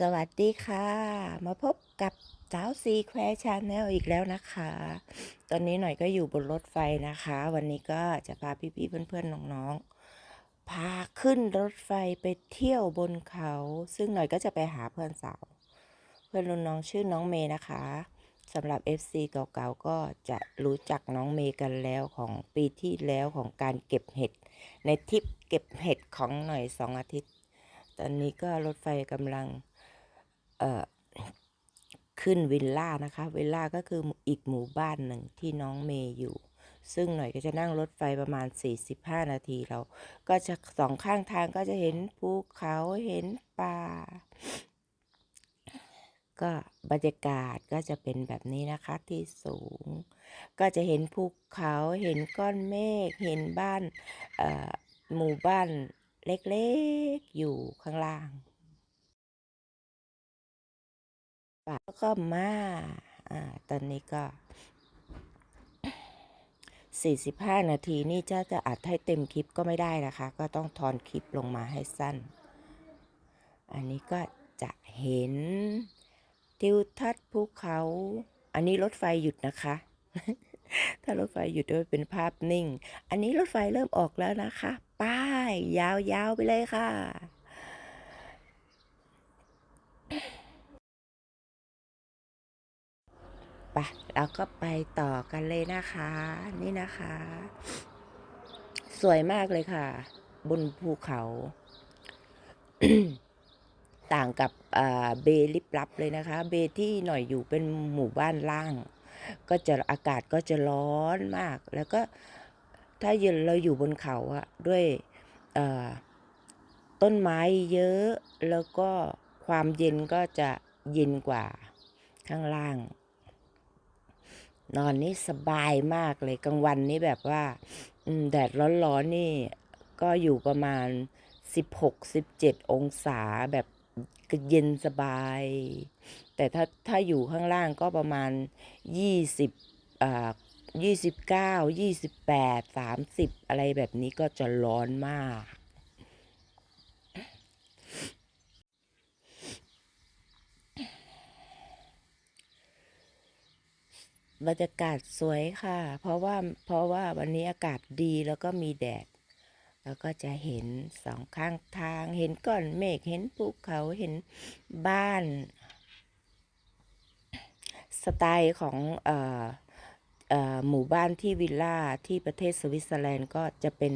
สวัสดีค่ะ มาพบกับสาวซีแควชาแนลอีกแล้วนะคะ ตอนนี้หน่อยก็อยู่บนรถไฟนะคะ วันนี้ก็จะพาพี่ๆเพื่อนๆน้องๆพาขึ้นรถไฟไปเที่ยวบนเขา ซึ่งหน่อยก็จะไปหาเพื่อนสาว เพื่อนรุ่นน้องชื่อน้องเมย์นะคะสำหรับ FC เก่าๆก็จะรู้จักน้องเมย์กันแล้วของปีที่แล้วของการเก็บเห็ด ในทริปเก็บเห็ดของหน่อยสองอาทิตย์ตอนนี้ก็รถไฟกำลัง ขึ้นวิลล่านะคะวิลล่าก็คืออีกหมู่บ้านหนึ่งที่น้องเมย์อยู่ ซึ่งหน่อยก็จะนั่งรถไฟประมาณ 45 นาทีเรา ก็จะสองข้างทางก็จะเห็นภูเขาเห็นป่า ก็บรรยากาศก็จะเป็นแบบนี้นะคะที่สูง ก็จะเห็นภูเขาเห็นก้อนเมฆเห็นบ้านหมู่บ้านเล็กๆอยู่ข้างล่าง แล้วก็มาอ่าตอนนี้ก็ 45 นาทีนี่จะจะอัดให้เต็มคลิปก็ไม่ได้นะคะ ก็ต้องทอนคลิปลงมาให้สั้น อันนี้ก็จะเห็นทิวทัศน์ภูเขา อันนี้รถไฟหยุดนะคะ ถ้ารถไฟหยุดด้วยเป็นภาพนิ่ง อันนี้รถไฟเริ่มออกแล้วนะคะ ป้าย ยาวๆไปเลยค่ะ ไปเราก็ไปต่อกันเลยนะคะ นี่นะคะ สวยมากเลยค่ะ บนภูเขา ต่างกับเบลิบลับเลยนะคะ เบที่หน่อยอยู่เป็นหมู่บ้านล่าง ก็จะอากาศก็จะร้อนมาก แล้วก็ถ้าเย็นเราอยู่บนเขาอะด้วยต้นไม้เยอะ แล้วก็ความเย็นก็จะเย็นกว่าข้างล่าง นอนนี่สบายมากเลยกลางวันนี่แบบว่าแดดร้อนๆนี่ก็อยู่ประมาณ 16-17 องศาแบบเย็นสบาย แต่ถ้าถ้าอยู่ข้างล่างก็ประมาณ 20อ่า29 28 30 อะไรแบบนี้ก็จะร้อนมาก บรรยากาศสวยค่ะ เพราะว่าเพราะว่าวันนี้อากาศดีแล้วก็มีแดด แล้วก็จะเห็นสองข้างทาง เห็นก้อนเมฆเห็นภูเขาเห็นบ้าน สไตล์ของเอ่อเอ่อหมู่บ้านที่วิลล่าที่ประเทศสวิตเซอร์แลนด์ก็จะเป็น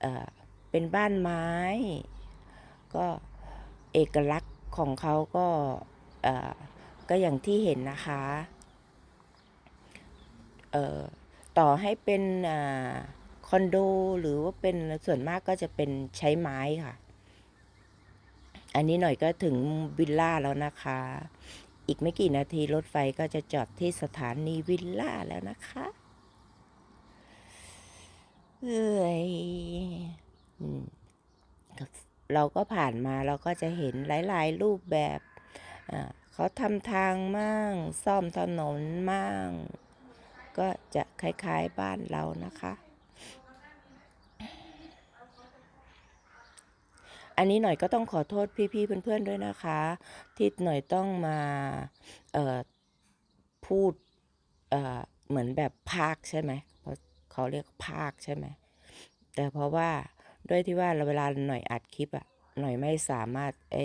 เอ่อเป็นบ้านไม้ ก็เอกลักษณ์ของเขาก็ก็อย่างที่เห็นนะคะ ต่อให้เป็นอคอนโดหรือว่าเป็นส่วนมากก็จะเป็นใช้ไม้ค่ะ อันนี้หน่อยก็ถึงวิลล่าแล้วนะคะ อีกไม่กี่นาทีรถไฟก็จะจอดที่สถานีวิลล่าแล้วนะคะเอ้ยเราก็ผ่านมาเราก็จะเห็นหลาย ๆ รูปแบบ เขาทำทางมั่ง ซ่อมถนนมั่ง ก็จะคล้ายๆบ้านเรานะคะ อันนี้หน่อยก็ต้องขอโทษพี่ๆเพื่อนๆด้วยนะคะ ที่หน่อยต้องมาพูดเเหมือนแบบภาคใช่ไหมเพราเขาเรียกภาคใช่ไหมแต่เพราะว่าด้วยที่ว่าเวลาหน่อยอัดคลิปอะหน่อยไม่สามารถไอ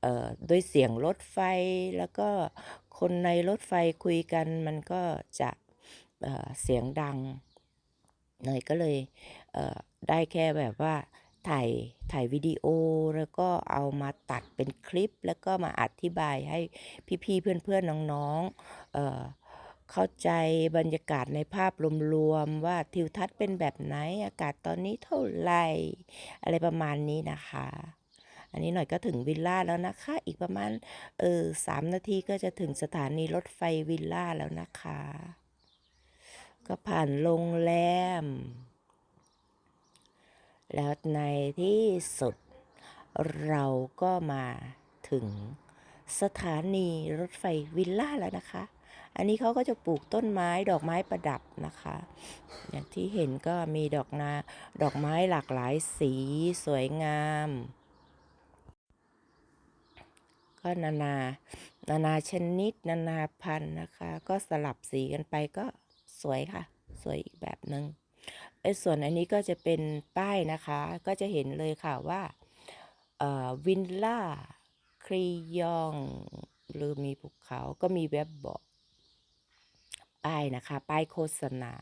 เอ่อด้วยเสียงรถไฟแล้วก็คนในรถไฟคุยกันมันก็จะ เสียงดังหน่อยก็เลยเได้แค่แบบว่าถ่ายถ่ายวิดีโอแล้วก็เอามาตัดเป็นคลิป แล้วก็มาอธิบายให้พี่ๆเพื่อนๆน้องๆเเข้าใจบรรยากาศในภาพรวมๆว่าทิวทัศน์เป็นแบบไหนอากาศตอนนี้เท่าไหร่อะไรประมาณนี้นะคะ อันนี้หน่อยก็ถึงวิลล่าแล้วนะคะ อีกประมาณเออสามนาทีก็จะถึงสถานีรถไฟวิลล่าแล้วนะคะ ก็ผ่านโรงแรม แล้วในที่สุด เราก็มาถึงสถานีรถไฟวิลล่าแล้วนะคะ อันนี้เขาก็จะปลูกต้นไม้ดอกไม้ประดับนะคะ อย่างที่เห็นก็มีดอกนาดอกไม้หลากหลายสีสวยงาม ก็นานา นานาชนิด นานาพันธุ์นะคะ ก็สลับสีกันไปก็ วยค่ะ สวยอีกแบบหนึง่งไอ้ส่วนอันนี้ก็จะเป็นป้ายนะคะ ก็จะเห็นเลยค่ะว่าวินล่าครียองหรือมีภูเขาก็มีเว็บบอกป้ายนะคะ ป้ายโฆษณา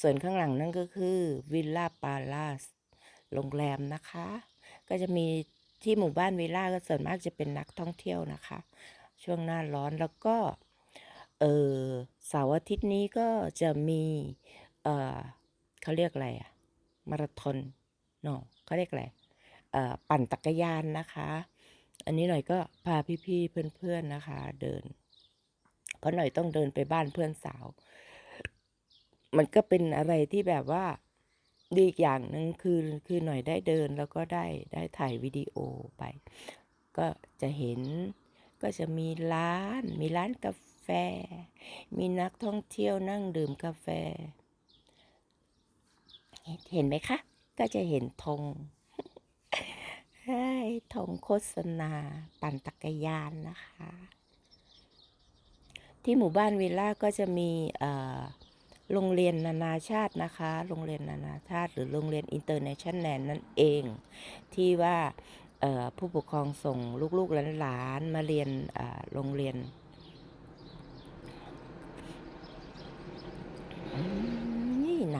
ส่วนข้างหลังนั่นก็คือวิลล่าปาลาสโรงแรมนะคะ ก็จะมีที่หมู่บ้านวิลล่าก็ส่วนมากจะเป็นนักท่องเที่ยวนะคะ ช่วงหน้าร้อนแล้วก็ เออเสาร์อาทิตย์นี้ก็จะมีเออเขาเรียกอะไรอะมาราธอนเนาะเขาเรียกอะไรเอ่อปั่นจักรยานนะคะ อันนี้หน่อยก็พาพี่ๆเพื่อนๆนะคะ เดิน เพราะหน่อยต้องเดินไปบ้านเพื่อนสาว มันก็เป็นอะไรที่แบบว่าดีอีกอย่างหนึ่งคือคือหน่อยได้เดินแล้วก็ได้ได้ถ่ายวิดีโอไป ก็จะเห็นก็จะมีร้านมีร้านกาแฟ มีนักท่องเที่ยวนั่งดื่มกาแฟ เห็นไหมคะ ก็จะเห็นธงใช่ธงโฆษณาปั่นจักรยานนะคะ ที่หมู่บ้านวิลล่าก็จะมีโรงเรียนนานาชาตินะคะ โรงเรียนนานาชาติหรือโรงเรียนอินเตอร์เนชั่นแนลนั่นเอง ที่ว่าผู้ปกครองส่งลูกๆหลานๆมาเรียนโรงเรียน นี่หน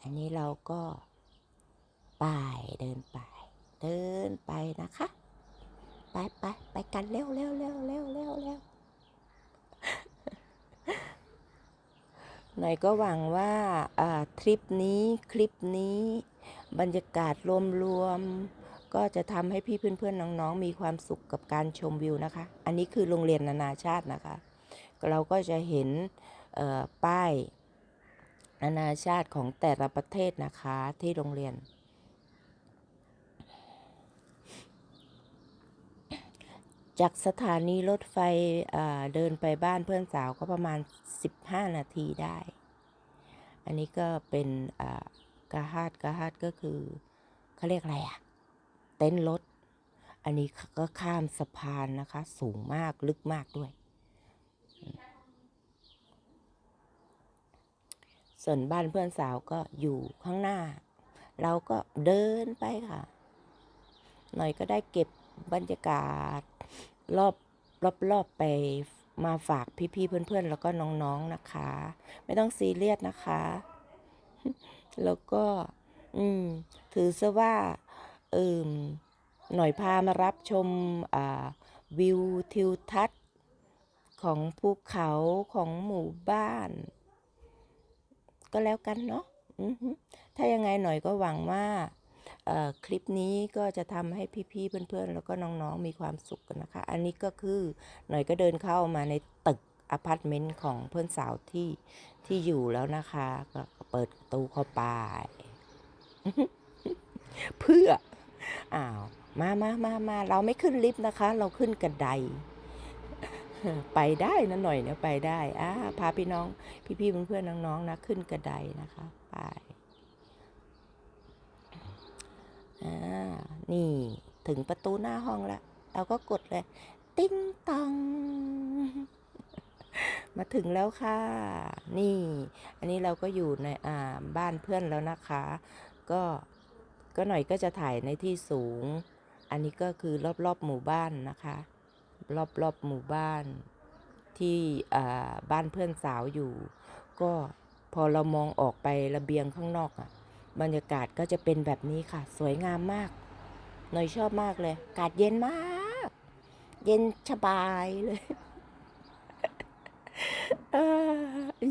อันนี้เราก็ไปเดินไปเดินไปนะคะ ไปไปไปกันเร็วเร็วเร็วเร็วเร็วเร็วหน่อยก็หวังว่าทริปนี้คลิปนี้ บรรยากาศรวมๆก็จะทำให้พี่เพื่อนๆน้องๆ มีความสุขกับการชมวิวนะคะ อันนี้คือโรงเรียนนานาชาตินะคะ เราก็จะเห็นป้าย นานาชาติของแต่ละประเทศนะคะที่โรงเรียน จากสถานีรถไฟเดินไปบ้านเพื่อนสาวก็ประมาณ 15 นาทีได้ อันนี้ก็เป็นกาฮาดกาฮาดก็คือเขาเรียกอะไรอะเต็นท์รถ อันนี้ก็ข้ามสะพานนะคะ สูงมากลึกมากด้วย ส่วนบ้านเพื่อนสาวก็อยู่ข้างหน้า เราก็เดินไปค่ะ หน่อยก็ได้เก็บบรรยากาศ รอบรอบรอบไปมาฝากพี่ๆเพื่อนๆ แล้วก็น้องๆนะคะ ไม่ต้องซีเรียสนะคะ แล้วก็ อืม ถือซะว่าเอิมหน่อยพามารับชมอ่าวิวทิวทัศน์ของภูเขาของหมู่บ้าน ก็แล้วกันเนาะถ้ายังไงหน่อยก็หวังว่าคลิปนี้ก็จะทำให้พี่ๆ เพื่อนๆ แล้วก็น้องๆ มีความสุขกันนะคะ อันนี้ก็คือหน่อยก็เดินเข้ามาในตึกอพาร์ตเมนต์ของเพื่อนสาวที่ที่อยู่แล้วนะคะ ก็เปิดประตูเข้าไป เพื่อ อ้าว มามามามาเราไม่ขึ้นลิฟต์นะคะ เราขึ้นกระได ไปได้นะหน่อยเนี่ยไปได้อ่าพาพี่น้อง พี่ๆเพื่อนๆน้องๆนะขึ้นกระไดนะคะไปอ่านี่ถึงประตูหน้าห้องแล้วเราก็กดเลย ติ้งตังมาถึงแล้วค่ะ นี่ อันนี้เราก็อยู่ในอ่าบ้านเพื่อนแล้วนะคะ ก็ก็หน่อยก็จะถ่ายในที่สูง อันนี้ก็คือรอบๆหมู่บ้านนะคะ รอบๆหมู่บ้านที่บ้านเพื่อนสาวอยู่ ก็พอเรามองออกไประเบียงข้างนอกอะ บรรยากาศก็จะเป็นแบบนี้ค่ะ สวยงามมากหน่อยชอบมากเลย อากาศเย็นมาก เย็นสบายเลย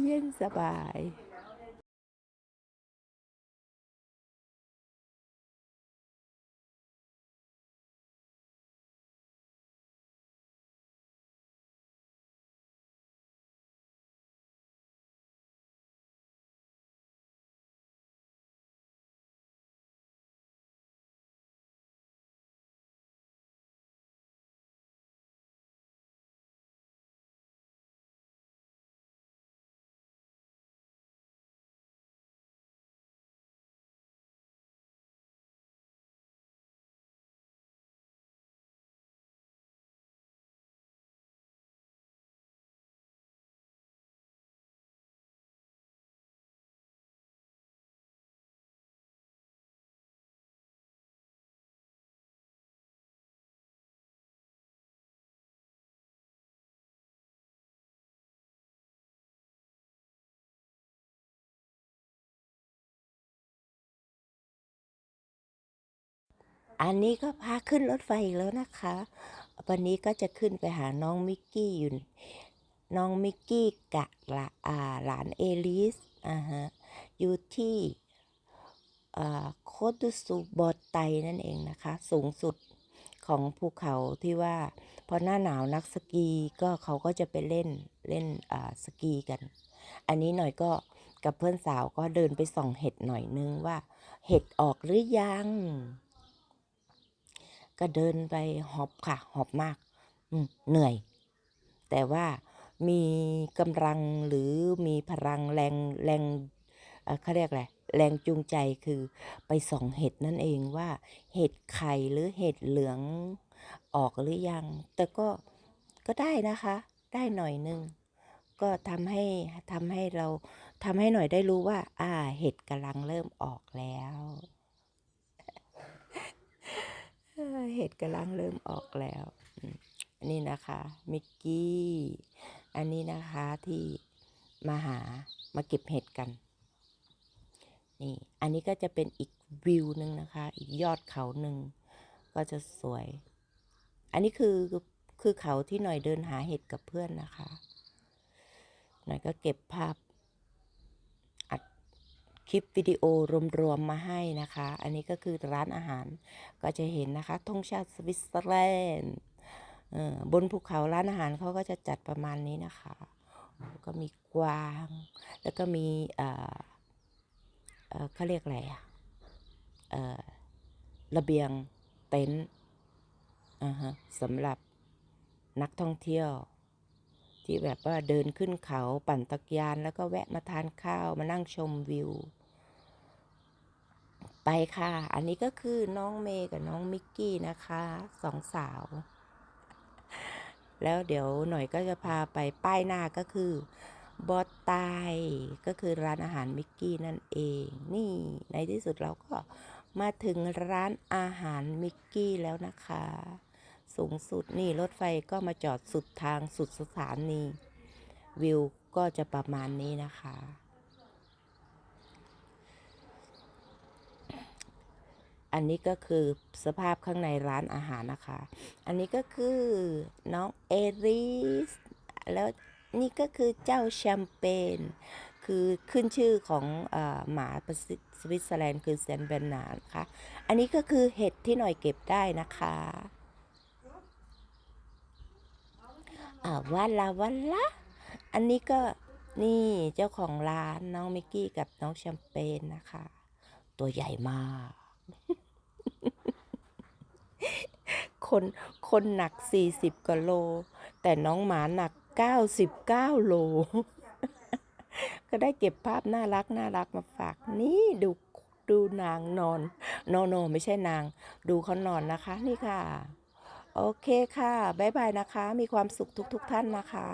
เย็นสบาย อันนี้ก็พาขึ้นรถไฟอีกแล้วนะคะ วันนี้ก็จะขึ้นไปหาน้องมิกกี้อยู่ น้องมิกกี้กะละอ่าหลานเอลิสอ่าฮะ อยู่ที่อ่าโคตุสุบอไตนั่นเองนะคะ สูงสุดของภูเขาที่ว่าพอหน้าหนาวนักสกีก็เขาก็จะไปเล่นเล่นอ่าสกีกัน อันนี้หน่อยก็กับเพื่อนสาวก็เดินไปส่องเห็ดหน่อยนึงว่า เห็ดออกหรือยัง ก็เดินไปหอบค่ะ หอบมากอืเหนื่อย แต่ว่ามีกำลังหรือมีพลังแรงแรงเอ่อเขาเรียกอะไรแรงจูงใจคือไปส่องเห็ดนั่นเองว่า เห็ดไข่หรือเห็ดเหลืองออกหรือยัง แต่ก็ก็ได้นะคะ ได้หน่อยนึง ก็ทำให้ทำให้เราทำให้หน่อยได้รู้ว่า อ่า เห็ดกำลังเริ่มออกแล้ว เห็ดกำลังเริ่มออกแล้วอันนี้นะคะมิกกี้อันนี้นะคะที่มาหามาเก็บเห็ดกันนี่อันนี้ก็จะเป็นอีกวิวหนึ่งนะคะ อีกยอดเขาหนึ่งก็จะสวย อันนี้คือคือเขาที่หน่อยเดินหาเห็ดกับเพื่อนนะคะหน่อยก็เก็บภาพ คลิปวิดีโอรวมๆมาให้นะคะ อันนี้ก็คือร้านอาหารก็จะเห็นนะคะธงชาติสวิตเซอร์แลนด์บนภูเขาร้านอาหารเขาก็จะจัดประมาณนี้นะคะ ก็มีกวาง แล้วก็มีเออเออเขาเรียกอะไรอะเอ่อระเบียงเต็นท์สำหรับนักท่องเที่ยว ที่แบบว่าเดินขึ้นเขาปั่นตักยาน แล้วก็แวะมาทานข้าวมานั่งชมวิว ไปค่ะ อันนี้ก็คือน้องเมย์กับน้องมิกกี้นะคะสองสาว แล้วเดี๋ยวหน่อยก็จะพาไปป้ายหน้าก็คือบอสไตก็คือร้านอาหารมิกกี้นั่นเอง นี่ในที่สุดเราก็มาถึงร้านอาหารมิกกี้แล้วนะคะ สูงสุดนี่รถไฟก็มาจอดสุดทางสุดสถานีวิวก็จะประมาณนี้นะคะ อันนี้ก็คือสภาพข้างในร้านอาหารนะคะ อันนี้ก็คือน้องเอริส แล้วนี่ก็คือเจ้าแชมเปญ คือขึ้นชื่อของอหมาสวิตเซอร์แลนด์คือแซนเบรนานะคะ อันนี้ก็คือเห็ดที่หน่อยเก็บได้นะคะอ่าวันละวันละอันนี้ก็นี่เจ้าของร้านน้องมิกกี้กับน้องแชมเปญนะคะ ตัวใหญ่มาก คนคนหนัก40กว่าโล แต่น้องหมาหนัก99โล ก็ได้เก็บภาพน่ารักน่ารักมาฝาก นี่ดูดูนางนอนโนโนไม่ใช่นาง ดูเขานอนนะคะ นี่ค่ะ โอเคค่ะ บ๊ายบายนะคะ มีความสุขทุก ๆทท่านนะคะ